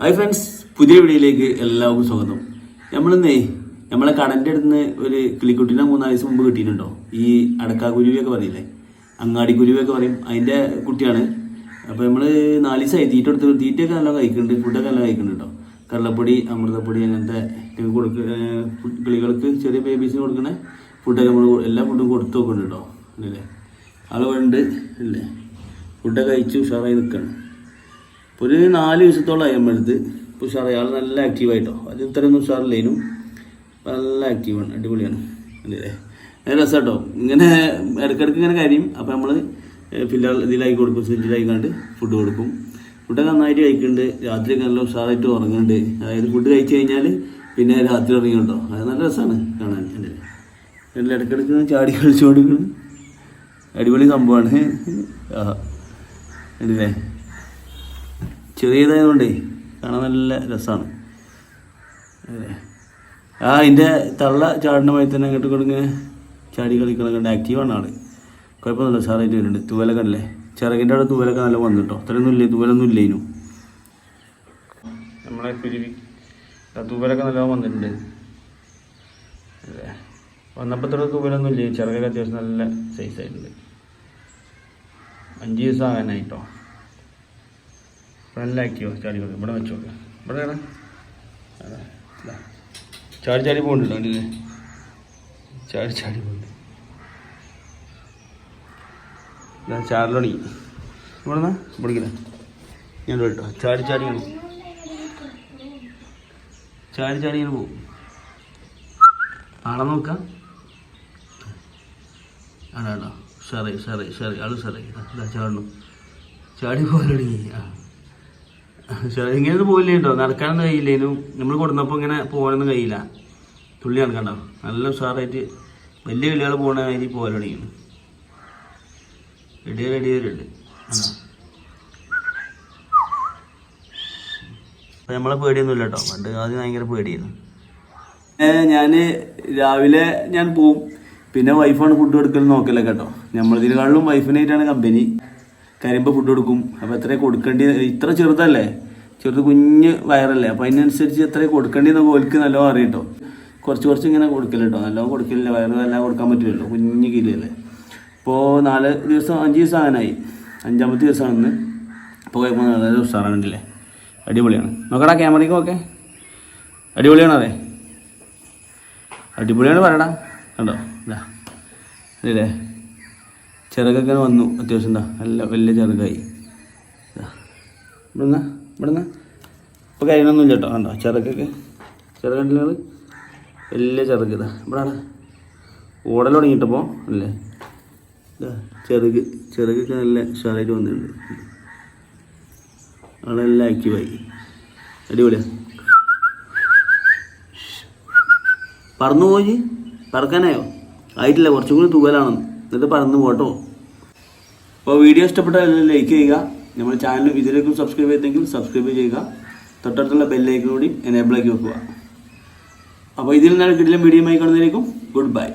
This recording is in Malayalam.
ഹായ് ഫ്രണ്ട്സ് പുതിയ വീഡിയോയിലേക്ക് എല്ലാവർക്കും സ്വാഗതം. നമ്മളിന്നേ നമ്മളെ കടന്റെ അടുത്ത് നിന്ന് ഒരു കിളിക്കുട്ടീനെ മൂന്നാൽ ദിവസം മുമ്പ് കിട്ടിയിട്ടുണ്ടോ? ഈ അടക്കാകുരുവിയൊക്കെ പറയില്ലേ? അങ്ങാടി കുരുവിയൊക്കെ പറയും. അതിന്റെ കുട്ടിയാണ്. അപ്പോൾ നമ്മൾ നാല് ദിവസമായി തീറ്റ എടുത്ത് തീറ്റയൊക്കെ നല്ല കഴിക്കുന്നുണ്ട്. ഫുഡൊക്കെ നല്ല കഴിക്കുന്നുണ്ട് കടലപ്പൊടി അമൃതപ്പൊടി അങ്ങനത്തെ കൊടുക്ക കിളികൾക്ക് ചെറിയ ബേബീസിന് കൊടുക്കണ ഫുഡൊക്കെ നമ്മൾ എല്ലാ ഫുഡും കൊടുത്തു നോക്കുന്നുണ്ട് അല്ലേ? ആൾ വേണ്ട ഫുഡൊക്കെ കഴിച്ച് ഉഷാറായി നിൽക്കണം ഇപ്പോൾ ഒരു നാല് ദിവസത്തോളമായി നമ്മുടെ അടുത്ത് ഇപ്പോൾ ഉഷാറായി ആൾ നല്ല ആക്റ്റീവായിട്ടോ അത് ഇത്രയൊന്നും ഉഷാറില്ലേനും നല്ല ആക്റ്റീവാണ് അടിപൊളിയാണ്. അല്ലേ നല്ല രസമാട്ടോ ഇങ്ങനെ ഇടയ്ക്കിടയ്ക്ക് ഇങ്ങനെ കാര്യം. അപ്പോൾ നമ്മൾ പിള്ളേർ ഇതിലായി കൊടുക്കും. സിഞ്ചിലാക്കി കണ്ട് ഫുഡ് കൊടുക്കും. ഫുഡൊക്കെ നന്നായിട്ട് കഴിക്കുന്നുണ്ട്. രാത്രി നല്ല ഉഷാറായിട്ട് ഉറങ്ങുന്നുണ്ട്. അതായത് ഫുഡ് കഴിച്ചു കഴിഞ്ഞാൽ പിന്നെ രാത്രി ഉറങ്ങിയുണ്ടോ അത് നല്ല രസമാണ് കാണാൻ. എന്റെ നല്ല ഇടയ്ക്കിടയ്ക്ക് ചാടി കളിച്ചു കൊടുക്കുന്നു അടിപൊളി സംഭവമാണ് അല്ലേ? ചെറിയതായതുകൊണ്ടേ കാണാൻ നല്ല രസമാണ് ആ അതിന്റെ തള്ള ചാടിന്റെ വഴി തന്നെ അങ്ങോട്ട് കൊടുങ്ങി ചാടി കളിക്കണം കണ്ട് ആക്റ്റീവാണ് ആൾ. കുഴപ്പമൊന്നുമില്ല സാറായിട്ട് വരുന്നുണ്ട് തൂവലൊക്കെ അല്ലേ ചിറകിന്റെ അവിടെ തൂവലൊക്കെ നല്ല വന്നിട്ടോ? അത്രയൊന്നും ഇല്ലേ? തൂവലൊന്നും ഇല്ലേനു. നമ്മളെ കുരുവി തൂവലൊക്കെ നല്ല വന്നിട്ടുണ്ട്. വന്നപ്പോൾ തന്നെ തൂവലൊന്നും ഇല്ലേ? ചിറകൊക്കെ അത്യാവശ്യം നല്ല സൈസായിട്ടുണ്ട് അഞ്ച് ദിവസം ആകാനായിട്ടോ? നല്ല ആക്കിയോ ചാടി കൊടുക്കും ഇവിടെ വെച്ചോ ഇവിടെ. ചാടി ചാടി പോകുന്നുണ്ടോ വണ്ടിയിൽ. ചാടി ചാടി പോകുന്നുണ്ട് ഇതാ ചാടി തുടങ്ങി. ഇവിടെ ഇവിടേക്കില്ല ഞാൻ കേട്ടോ ചാടി ചാടി പോകും. ചാടി ചാടി ഇങ്ങനെ പോകും. ആളെ നോക്കാം. ആടാ ആടാ. സാറേ സാറേ ഉഷാറായി. ആൾ ഇതാ ചാടണം. ചാടി പോകാൻ തുടങ്ങി. ആ. ശരി ഇങ്ങനെ പോയില്ലേ കേട്ടോ നടക്കാനൊന്നും കഴിയില്ലേനും നമ്മൾ കൊടുന്നപ്പോൾ ഇങ്ങനെ പോകാനൊന്നും കഴിയില്ല. തുള്ളി നടക്കണ്ടോ? നല്ല ഉഷാറായിട്ട് വലിയ കിളികൾ പോകണ മാതിരി പോകാൻ തുടങ്ങിയാണ് റെഡി റെഡി വരുന്നുണ്ട് അപ്പം നമ്മളെ പേടിയൊന്നുമില്ല കേട്ടോ. പണ്ട് ആദ്യം ഭയങ്കര പേടിയായിരുന്നു. ഞാൻ രാവിലെ ഞാൻ പോവും. പിന്നെ വൈഫാണ് ഫുഡ് കൊടുക്കൽ നോക്കലേ കേട്ടോ. നമ്മളതിനെക്കാളിലും വൈഫിനായിട്ടാണ് കമ്പനി കരിമ്പ് ഫുഡ് കൊടുക്കും. അപ്പോൾ എത്ര കൊടുക്കേണ്ടി ഇത്ര ചെറുതല്ലേ? ചെറുത് കുഞ്ഞ് വയറല്ലേ? അപ്പോൾ അതിനനുസരിച്ച് എത്ര കൊടുക്കേണ്ടിയെന്ന് ഓൽക്ക് നല്ലോണം അറിയട്ടോ. കുറച്ച് കുറച്ച് ഇങ്ങനെ കൊടുക്കില്ലട്ടോ നല്ലോണം കൊടുക്കലില്ല? വയറ് എല്ലാം കൊടുക്കാൻ പറ്റില്ലല്ലോ കുഞ്ഞ് കിരിയല്ലേ. ഇപ്പോൾ നാല് ദിവസം അഞ്ച് ദിവസം അങ്ങനായി അഞ്ചാമത്തെ ദിവസമാണെന്ന് അപ്പോൾ കുഴപ്പം നല്ല ഉഷാറാണല്ലേ അടിപൊളിയാണ്. നോക്കടാ ക്യാമറയ്ക്ക് ഓക്കെ അടിപൊളിയാണ് അതെ? അടിപൊളിയാണ് പറയടാ. കണ്ടോ? ഇതാ അല്ലേ? ചിറകൊക്കെ വന്നു. അത്യാവശ്യം എന്താ? നല്ല വലിയ ചിറകായി. ഇവിടുന്ന് ഇവിടുന്ന്. ഇപ്പം ഇപ്പോൾ കഴിയണമൊന്നുമില്ല കേട്ടോ. കണ്ടോ? ചിറകൊക്കെ ചിറകണ്ടില്ല വലിയ ചിറക്. ഇതാ ഇവിടെ ഓടൽ തുടങ്ങിയിട്ടപ്പോൾ അല്ലേ? ചെറുക്. ചെറുകൊക്കെ നല്ല ഉഷാറായിട്ട് വന്നിട്ടുണ്ട്. ആളെല്ലാം ആക്റ്റീവായി അടിപൊളിയാ. പറന്നു പോയി. പറക്കാനായോ? ആയിട്ടില്ല. കുറച്ചും കൂടി തൂവലാണെന്ന്. എന്നിട്ട് പറന്നു പോട്ടോ അപ്പോൾ വീഡിയോ ഇഷ്ടപ്പെട്ടാൽ ലൈക്ക് ചെയ്യുക. നമ്മുടെ ചാനൽ ഇതിലേക്കും സബ്സ്ക്രൈബ് ചെയ്തെങ്കിൽ സബ്സ്ക്രൈബ് ചെയ്യുക. തൊട്ടടുത്തുള്ള ബെല്ലൈക്കൻ കൂടി എനേബിൾ ആക്കി വെക്കുക. അപ്പോൾ ഇതിൽ നിന്നാണ് കിട്ടിയ വീഡിയോ ആയി കാണുന്നതിലേക്കും ഗുഡ് ബൈ